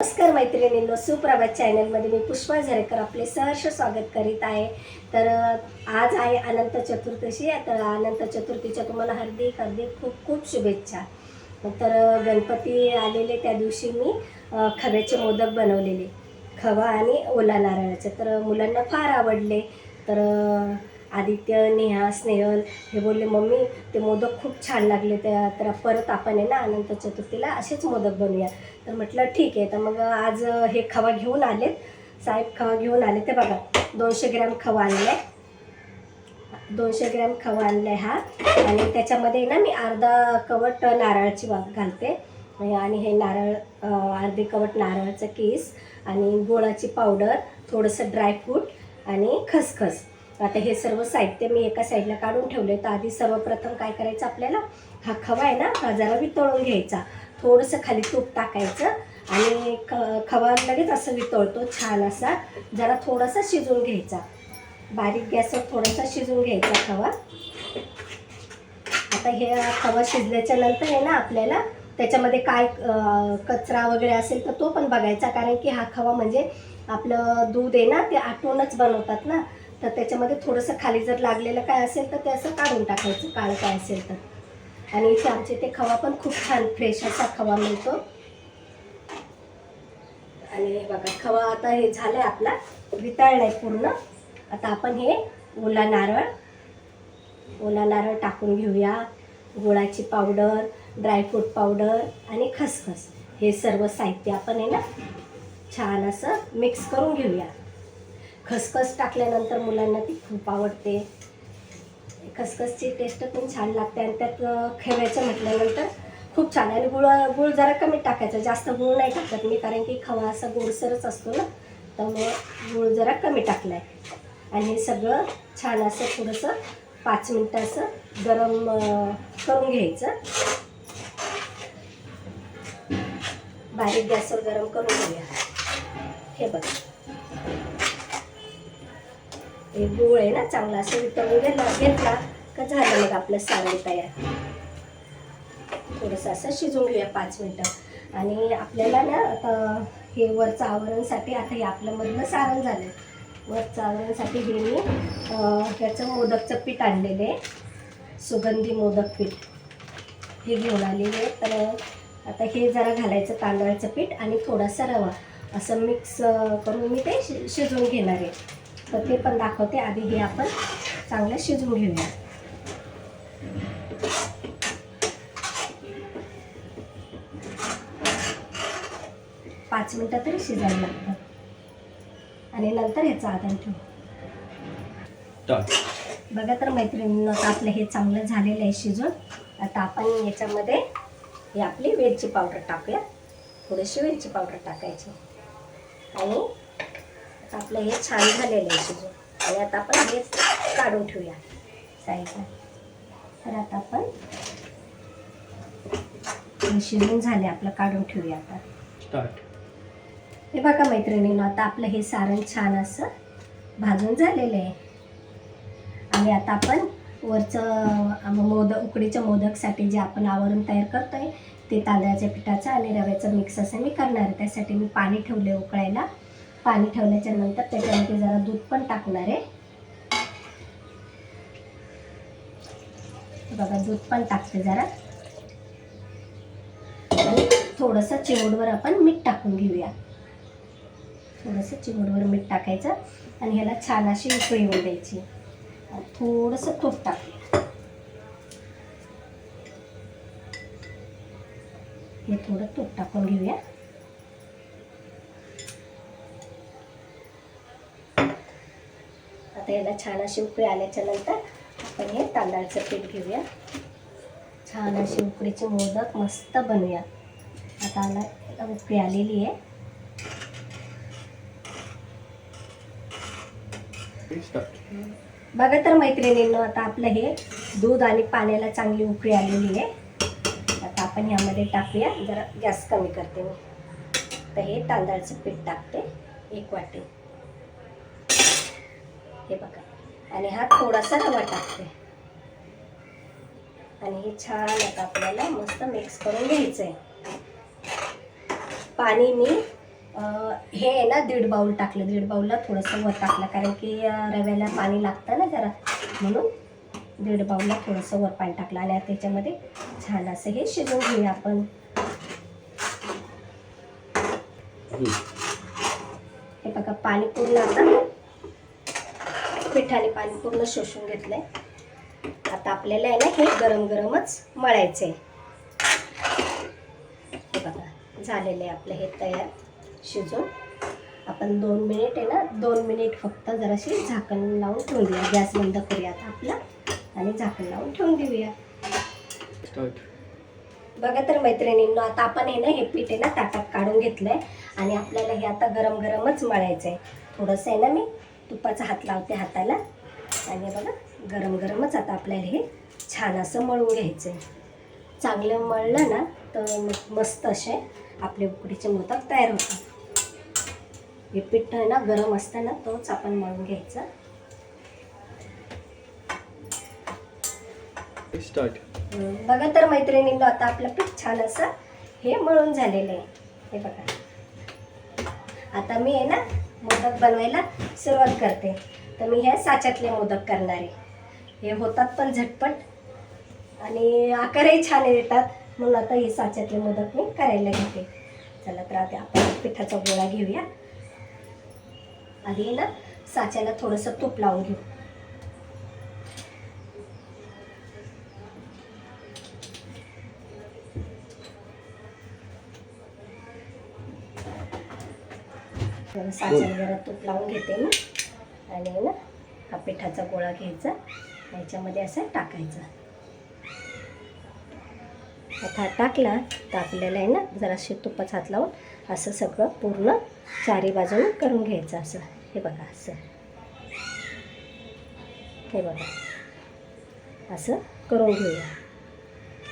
नमस्कार मैत्रिणींनो सुप्रभात चॅनलमध्ये मी पुष्पा झरेकर आपले सहर्ष स्वागत करीत आहे. तर आज आहे अनंत चतुर्दशी. तर अनंत चतुर्थीच्या तुम्हाला हार्दिक हार्दिक खूप खूप शुभेच्छा. तर गणपती आलेले त्या दिवशी मी खव्याचे मोदक बनवलेले. खवा आणि ओला नारळाचे. तर मुलांना फार आवडले. तर आदित्य नेहा स्नेहल हे बोलले मम्मी ते मोदक खूप छान लागले त्या तर परत आपण आहे ना अनंत चतुर्थीला असेच मोदक बनवूया. तर म्हटलं ठीक आहे. तर मग आज हे खवा घेऊन आलेत. साहेब खवा घेऊन आले ते बघा दोनशे ग्रॅम खवा आणलाय. दोनशे ग्रॅम खवा आणलाय हा. आणि त्याच्यामध्ये ना मी अर्धा कवट नारळाची वाफ घालते. आणि हे नारळ अर्धे कवट नारळाचं केस आणि गोळाची पावडर थोडंसं ड्रायफ्रूट आणि खसखस. आता हे सर्व साहित्य मी एका साईडला काढून ठेवले तर आधी सर्वप्रथम काय करायचं आपल्याला? हा खवा आहे ना हा जरा वितळून घ्यायचा. थोडंसं खाली तूप टाकायचं आणि ख खवा लगेच असं वितळतो छान असा. जरा थोडासा शिजवून घ्यायचा. बारीक गॅसवर थोडासा शिजवून घ्यायचा खवा. आता हे खवा शिजल्याच्या नंतर आहे ना आपल्याला त्याच्यामध्ये काय कचरा वगैरे असेल तर तो पण बघायचा. कारण की हा खवा म्हणजे आपलं दूध आहे ना ते आटूनच बनवतात ना. तर त्याच्यामध्ये थोडंसं खाली जर लागलेलं काय असेल तर ते असं काढून टाकायचं काळं काय असेल तर. आणि इथे आमचे ते खवा पण खूप छान फ्रेश असा खवा मिळतो. आणि हे बघा खवा आता हे झालं आहे आपला वितळलाय पूर्ण. आता आपण हे ओला नारळ ओला नारळ टाकून घेऊया. गुळाची पावडर ड्रायफ्रूट पावडर आणि खसखस. हे सर्व साहित्य आपण आहे ना छान असं मिक्स करून घेऊया. खसखस टाकल्यानंतर मुलांना ती खूप आवडते. खसखसची टेस्ट पण छान लागते आणि त्यात अं, खव्याचं म्हटल्यानंतर खूप छान आणि गुळ गुळ जरा कमी टाकायचं जास्त गुळ नाही टाकत मी कारण की खवा असा गोडसरच असतो ना त्यामुळे गुळ जरा कमी टाकला आहे आणि हे सगळं छान असं थोडंसं पाच मिनटं असं गरम करून घ्यायचं. बारीक गॅसवर गरम करून घेऊया. हे बघा. हे गोळ आहे ना चांगला असं वितळून घेतला घेतला का झालं मग आपलं सारण तयार. थोडंसं असं शिजवून घेऊया पाच मिनटं. आणि आपल्याला ना आता हे वरचं आवरणसाठी आता हे आपलं मधलं सारण झालं. वरचं आवरणसाठी हे मी ह्याचं मोदकचं पीठ आणलेलं आहे. सुगंधी मोदक पीठ. हे घेऊन आलेले आहे. तर आता हे जरा घालायचं तांदळाचं पीठ आणि थोडासा रवा. असं मिक्स करून मी ते शि शिजवून घेणार आहे. तर ते पण दाखवते. आधी हे आपण चांगलं शिजवून घेऊया. पाच मिनटं तरी शिजायला लागतं आणि नंतर ह्याचं आदान ठेवू. बघा तर मैत्रिणींनो आपलं हे चांगलं झालेलं आहे शिजून. आता आपण याच्यामध्ये ही आपली वेलची पावडर टाकूया. थोडीशी वेलची पावडर टाकायची. आणि आपलं हे छान झालेलं आहे शिजून आणि आता आपण हे काढून ठेवूया. साईडला. तर आता आपण शिजून झाले आपलं काढून ठेवूया आता. स्टार्ट हे बघा मैत्रिणींनो आता आपलं हे सारण छान असं भाजून झालेलं आहे. आणि आता आपण वरचं मोदक उकडीच्या मोदकसाठी जे आपण आवरण तयार करतोय ते तांदळाच्या पिठाचं आणि रव्याचं मिक्स असं मी करणार आहे. त्यासाठी मी पाणी ठेवले उकळायला. पाणी ठेवल्याच्या नंतर त्याच्यामध्ये जरा दूध पण टाकणार आहे. बघा दूध पण टाकते जरा. आणि थोडंसं चिमूटवर आपण मीठ टाकून घेऊया. थोडंसं चिमूडवर मीठ टाकायचं आणि ह्याला छान अशी उकळी येऊन द्यायची. थोडंसं तूप टाकूया. हे थोडं तूप टाकून घेऊया. आता याला छान अशी उकळी आल्याच्यानंतर आपण हे तांदळाचं पीठ घेऊया. छान अशी उकडीचे मोदक मस्त बनवूया आता आला उकळी आलेली आहे. बघा तर मैत्रिणींनो आता आपलं हे दूध आणि पाण्याला चांगली उकळी आलेली आहे. आता आपण ह्यामध्ये टाकूया. जरा गॅस कमी करते मी. तर हे तांदळाचं पीठ टाकते एक वाटी. हे बघा. आणि हा थोडासा रवा टाकते. आणि हे छान आता आपल्याला मस्त मिक्स करून घ्यायचं आहे पाणी मी हे आहे ना दीड बाऊल टाकलं. दीड बाऊलला थोडंसं वर टाकलं. कारण की रव्याला पाणी लागतं ना जरा. म्हणून दीड बाऊलला थोडंसं वर पाणी टाकलं. आणि त्याच्यामध्ये छान असं हे शिजवून घेऊया आपण. हे बघा पाणी पूर्ण आता पिठाने पाणी पूर्ण शोषून घेतलंय. आता आपल्याला आहे ना हे गरम गरमच मळायचं आहे हे बघा झालेलं आहे आपलं हे तयार शिजून. आपण दोन मिनिट आहे ना दोन मिनिट फक्त जराशी झाकण लावून ठेवून देऊया. गॅस बंद करूया आता आपला आणि झाकण लावून ठेवून देऊया. बघा तर मैत्रिणींनो आता आपण आहे ना हे पीठ आहे ना ताटात काढून घेतलंय आणि आपल्याला हे आता गरम गरमच मळायचं आहे थोडंसं आहे ना मी तुपाचा हात लावते हाताला. आणि बघा गरम गरमच आता आपल्याला हे छान असं मळून घ्यायचं आहे चांगलं मळलं ना तर मग मस्त असे आपले उकडीचे मोदक तयार होतात. हे पीठ आहे ना गरम असताना तोच आपण मळून घ्यायचा. बघा तर मैत्रिणींनो आता आपलं पीठ छान असं हे मळून झालेलं आहे. हे बघा. आता मी आहे ना मोदक बनवायला सुरुवात करते. तर मी ह्या साच्यातले मोदक करणार. आहे हे होतात पण झटपट आणि आकारही छान येतात. म्हणून आता हे साच्यातले मोदक मी करायला घेते. चला तर आता आपण पिठाचा गोळा घेऊया. आधी ना साच्याला थोडंसं तूप लावून घेऊ. जरा साच्याला जरा तूप लावून घेते मी. आणि ना हा पिठाचा गोळा घ्यायचा. याच्यामध्ये असं टाकायचा. आता हा टाकला तर आपल्याला आहे ना जराशी तुपाचा हात लावून असं सगळं पूर्ण चारी बाजूने करून घ्यायचं असं. हे बघा असं. हे बघा. असं करून घेऊया.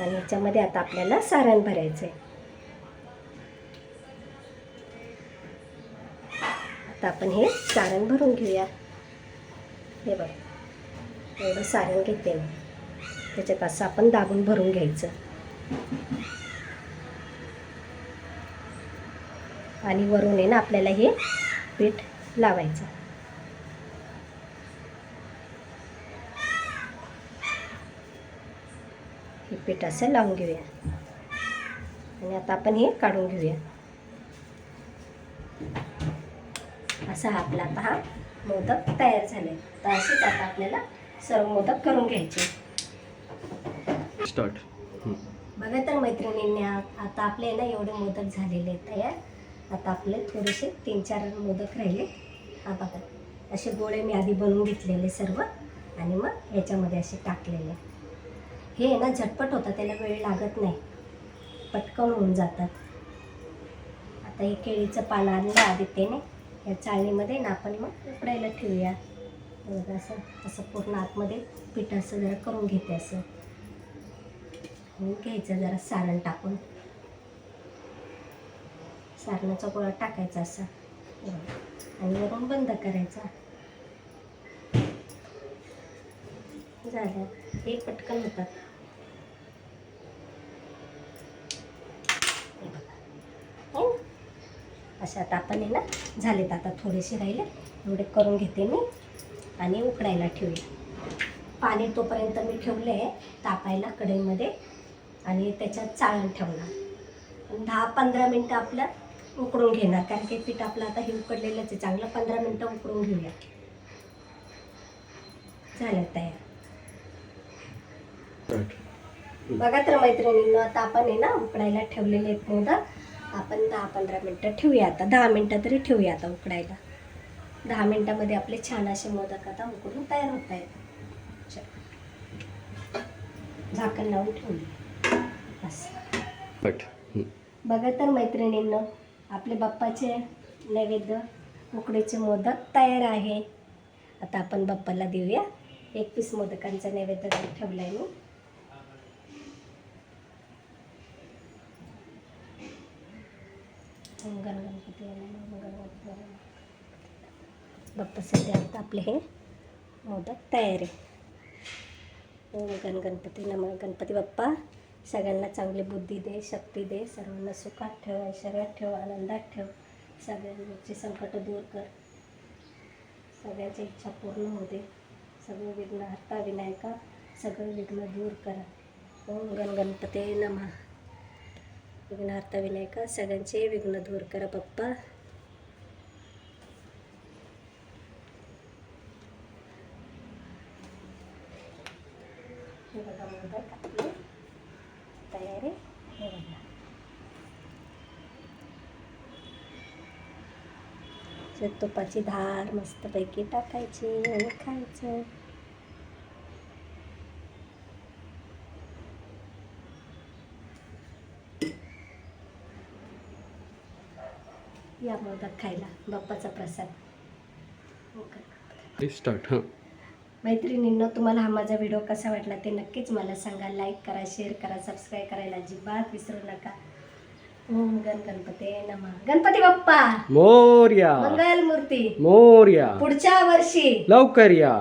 आणि याच्यामध्ये आता आपल्याला सारण भरायचं आहे आता आपण हे सारण भरून घेऊया. हे बघ एवढं सारण घेते मी. त्याच्यात असं आपण दाबून भरून घ्यायचं. आणि वरून आहे ना आपल्याला हे पीठ लावायचं. हे पीठ असं लावून घेऊया. आणि आता आपण हे काढून घेऊया. असा आपला आता हा मोदक तयार झाले तर असेच आता आपल्याला सर्व मोदक करून घ्यायचे. बघा तर मैत्रिणींनी आता आपले ना एवढे मोदक झालेले तयार. आता आपले थोडेसे तीन चार मोदक राहिले. हा बघा. असे गोळे मी आधी बनवून घेतलेले सर्व. आणि मग याच्यामध्ये असे टाकलेले. हे ना झटपट होतं त्याला वेळ लागत नाही. पटकन होऊन जातात. आता हे केळीचं पानं आणलं आदित्यने. या चाळणीमध्ये ना आपण मग उकडायला ठेवूया. बघा असं असं पूर्ण आतमध्ये पीठ असं जरा करून घेते असं. आणि घ्यायचं जरा सारण टाकून. सारणाचा गोळा टाकायचा असा. आणि वरून बंद करायचा. झालं. हे पटकन होतात हे बघा. है ना? अशा आहे ना झालेत आता थोडेसे राहिले. एवढे करून घेते मी आणि उकडायला ठेवूया. पाणी तोपर्यंत मी ठेवले आहे तापायला कढईमध्ये आणि त्याच्यात चाळण ठेवणार. दहा पंधरा मिनटं आपलं उकडून घेणार कारण की पीठ आपलं आता हे उकडलेलंच आहे. चांगलं पंधरा मिनटं उकडून घेऊया. झालं तयार. बघा तर मैत्रिणींनो आता आपण आहे ना उकडायला ठेवलेले आहेत मोदक. आपण दहा पंधरा मिनटं ठेवूया आता. दहा मिनटं तरी ठेवूया आता उकडायला. दहा मिनटामध्ये आपले छान असे मोदक आता उकडून तयार होत आहेत. झाकण लावून बस. हम्म. बघा तर मैत्रिणींनो आपले बाप्पाचे नैवेद्य उकडीचे मोदक तयार आहे. आता आपण बाप्पाला देऊया. एक पीस मोदकांचा नैवेद्य ठेवला आहे मी. गण गणपती नमः, मंगल गणपती नमः. सध्या आता आपले हे मोदक तयार आहे. ओम गण गणपती नम गणपती बाप्पा. सगळ्यांना चांगली बुद्धी दे शक्ती दे सर्वांना सुखात ठेव ऐश्वर्यात ठेव आनंदात ठेव. सगळ्यांची संकट दूर कर. सगळ्यांच्या इच्छा पूर्ण होऊ दे. सगळं विघ्न हरता विनायका सगळं विघ्न दूर करा. ओम गण गणपती नमा. विघ्न हरता विनायका सगळ्यांचे विघ्न दूर करा पप्पा. हे बघा मोदक तयारी हे बघा. तुपाची धार मस्तपैकी टाकायची आणि खायचं. मोदक खायला बाप्पाचा प्रसाद. हो का? स्टार्ट हां. मैत्रिणींनो तुम्हाला हा माझा व्हिडिओ कसा वाटला ते नक्कीच मला सांगा. लाईक करा शेअर करा सबस्क्राईब करायला अजिबात विसरू नका. ओम गण गणपते नमः. गणपती बाप्पा! मोर्या! मंगल मूर्ती मोर्या! पुढच्या वर्षी! लवकर या!